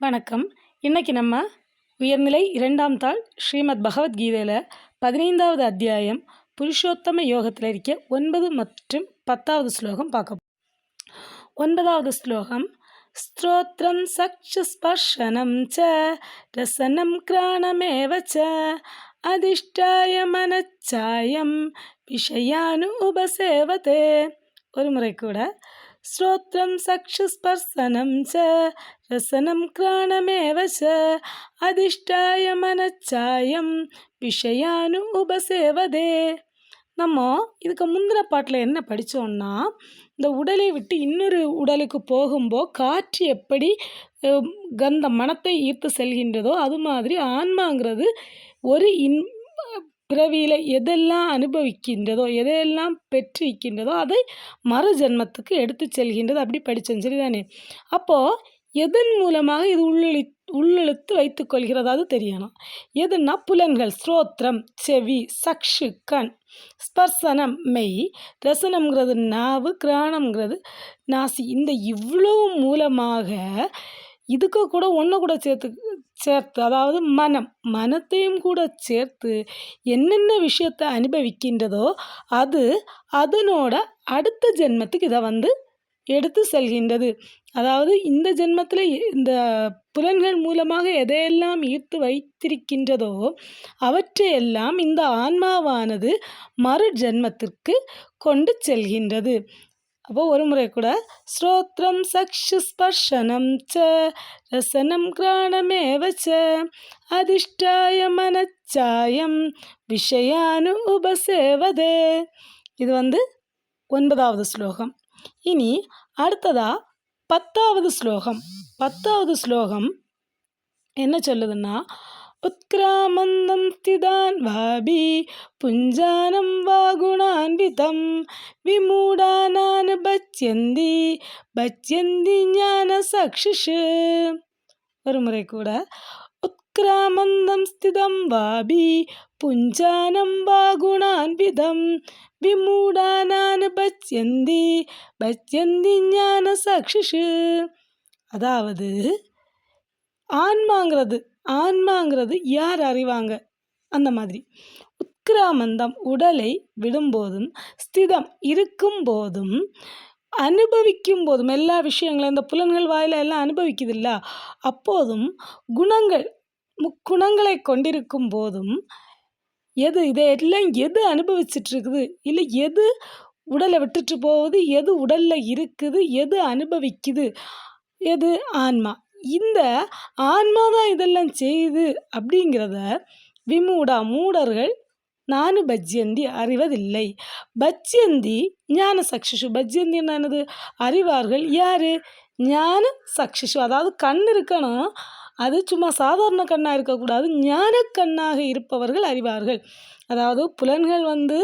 வணக்கம். இன்றைக்கி நம்ம உயர்நிலை இரண்டாம் தாள் ஸ்ரீமத் பகவத்கீதையில் பதினைந்தாவது அத்தியாயம் புருஷோத்தம யோகத்தில் இருக்க ஒன்பது மற்றும் பத்தாவது ஸ்லோகம் பார்க்க ஒன்பதாவது ஸ்லோகம் ஸ்தோத்திரம் சக்ஷுஸ்பர்ஷனம் ச ரசனம் கிராணமேவ ச அதிஷ்டாய மனச்சாயம் விஷயானு உபசேவதே. ஒரு முறை கூட ஸ்ரோத்ரம் சக்ஷுஸ்பர்சனம் ச ரசனம் கிராணமேவ ச அதிஷ்டாய மனச்சாயம் விஷயானு உபசேவதே. நம்ம இதுக்கு முந்தின பாட்டில் என்ன படித்தோம்னா இந்த உடலை விட்டு இன்னொரு உடலுக்கு போகும்போது காற்று எப்படி கந்த மனத்தை ஈர்த்து செல்கின்றதோ அது மாதிரி ஆன்மாங்கிறது ஒரு இன் பிறவியில் எதெல்லாம் அனுபவிக்கின்றதோ எதையெல்லாம் பெற்றிருக்கின்றதோ அதை மறு ஜென்மத்துக்கு எடுத்து செல்கின்றது. அப்படி படித்தேன் சரிதானே? அப்போது எதன் மூலமாக இது உள்ளிழி உள்ளிழுத்து வைத்துக்கொள்கிறதாவது அது தெரியணும். எதுன்னா புலன்கள் ஸ்ரோத்ரம் செவி சக்ஷு கண் ஸ்பர்சனம் மெய் ரசனம்ங்கிறது நாவு கிராணம்ங்கிறது நாசி. இந்த இவ்வளவு மூலமாக இதுக்கு கூட ஒன்று கூட சேர்த்து சேர்த்து அதாவது மனம் மனத்தையும் கூட சேர்த்து என்னென்ன விஷயத்தை அனுபவிக்கின்றதோ அது அதனோட அடுத்த ஜென்மத்துக்கு இதை வந்து எடுத்து செல்கின்றது. அதாவது இந்த ஜென்மத்தில் இந்த புலன்கள் மூலமாக எதையெல்லாம் ஈர்த்து வைத்திருக்கின்றதோ அவற்றையெல்லாம் இந்த ஆன்மாவானது மறு ஜென்மத்திற்கு கொண்டு செல்கின்றது. அப்போ ஒரு முறை கூட ஸ்ரோத்ரம் சக்ஷு ஸ்பர்ஷனம் ச ரசனம் கிராணமேவ ச அதிஷ்டாய மனச்சாயம் விஷயானு உபசேவதே. இது வந்து ஒன்பதாவது ஸ்லோகம். இனி அடுத்ததா பத்தாவது ஸ்லோகம். பத்தாவது ஸ்லோகம் என்ன சொல்லுதுன்னா உத்கிராமந்தம் ஸ்திதான் வாபி புஞ்சானம் வா குணான்விதம் விமூடானான் பச்யந்தி பச்யந்தி ஞான சக்ஷுஷு ஒரு முறை கூட உத்கிராமந்தம் ஸ்திதம் வாபி புஞ்சானம் வா குணான்விதம் விமூடானான் பச்யந்தி பச்யந்தி ஞான சக்ஷுஷு அதாவது ஆன்மாங்கிறது ஆன்மாங்கிறது யார் அறிவாங்க? அந்த மாதிரி. உத்கிராமந்தம் உடலை விடும்போதும் ஸ்திதம் இருக்கும் போதும் அனுபவிக்கும் போதும் எல்லா விஷயங்களும் இந்த புலன்கள் வாயில எல்லாம் அனுபவிக்குதில்ல அப்போதும் குணங்கள் முக்குணங்களை கொண்டிருக்கும் போதும் எது இதையெல்லாம் எது அனுபவிச்சுட்டு இருக்குது இல்லை எது உடலை விட்டுட்டு போகுது? எது உடலில் இருக்குது? எது அனுபவிக்குது? எது ஆன்மா? இந்த ஆன்மா தான் இதெல்லாம் செய்யுது அப்படிங்கிறத விமூடா மூடர்கள் நான் பஜ்யந்தி அறிவதில்லை. பஜ்ஜந்தி ஞான சக்ஷிஷு. பஜ்ஜந்தி என்னது? அறிவார்கள் யார்? ஞான சக்ஷிஷு. அதாவது கண் இருக்கணும். அது சும்மா சாதாரண கண்ணாக இருக்கக்கூடாது. ஞான கண்ணாக இருப்பவர்கள் அறிவார்கள். அதாவது புலன்கள் வந்து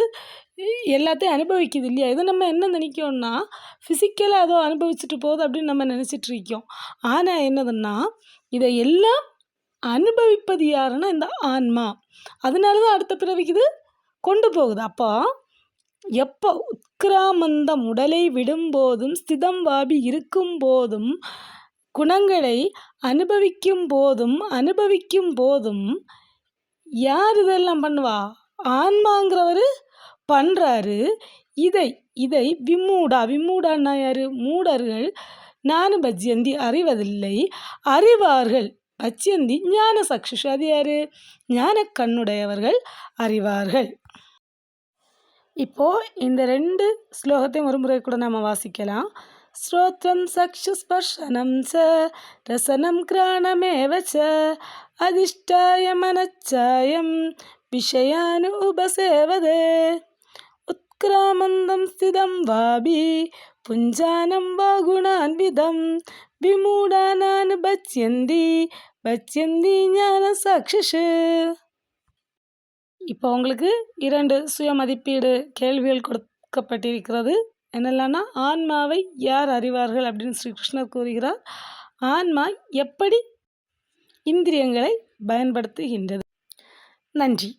எல்லாத்தையும் அனுபவிக்குது இல்லையா? இது நம்ம என்ன நினைக்கோன்னா ஃபிசிக்கலாக ஏதோ அனுபவிச்சுட்டு போகுது அப்படின்னு நம்ம நினச்சிட்டு இருக்கோம். ஆனால் என்னதுன்னா இதை எல்லாம் அனுபவிப்பது யாருன்னா இந்த ஆன்மா. அதனால தான் அடுத்த பிறவிக்கு இது கொண்டு போகுது. அப்போ எப்போ உத்கிராமந்தம் உடலை விடும்போதும் ஸ்திதம் வாபி இருக்கும் போதும் குணங்களை அனுபவிக்கும் போதும் அனுபவிக்கும் போதும் யார் இதெல்லாம் பண்ணுவா? ஆன்மாங்கிறவர் பண்ணுறாரு இதை இதை விம்மூடா விம்மூடான்னா யார்? மூடர்கள். நானு பஜ்யந்தி அறிவதில்லை. அறிவார்கள். பச்சந்தி ஞான சக்ஷுஷ் அது யாரு? ஞான கண்ணுடையவர்கள் அறிவார்கள். இப்போ இந்த ரெண்டு ஸ்லோகத்தையும் ஒரு முறை கூட நம்ம வாசிக்கலாம். ஸ்ரோத்ரம் சக்ஷு ஸ்பர்ஷனம் ச ரசனம் கிராணமேவ ச அதிஷ்டாய மனச்சாயம் விஷயானு உபசேவதே. உத்கிராமந்தம் ஸ்திதம் வாபி புஞ்சானம் வா குணான்விதம் விமூடானான் பச்யந்தி பச்யந்தி ஞான சாட்சிஷு இப்போ உங்களுக்கு இரண்டு சுய மதிப்பீடு கேள்விகள் கொடுக்கப்பட்டிருக்கிறது. என்னெல்லாம்னா ஆன்மாவை யார் அறிவார்கள் அப்படின்னு ஸ்ரீ கிருஷ்ணர் கூறுகிறார். ஆன்மா எப்படி இந்திரியங்களை பயன்படுத்துகின்றது. நன்றி.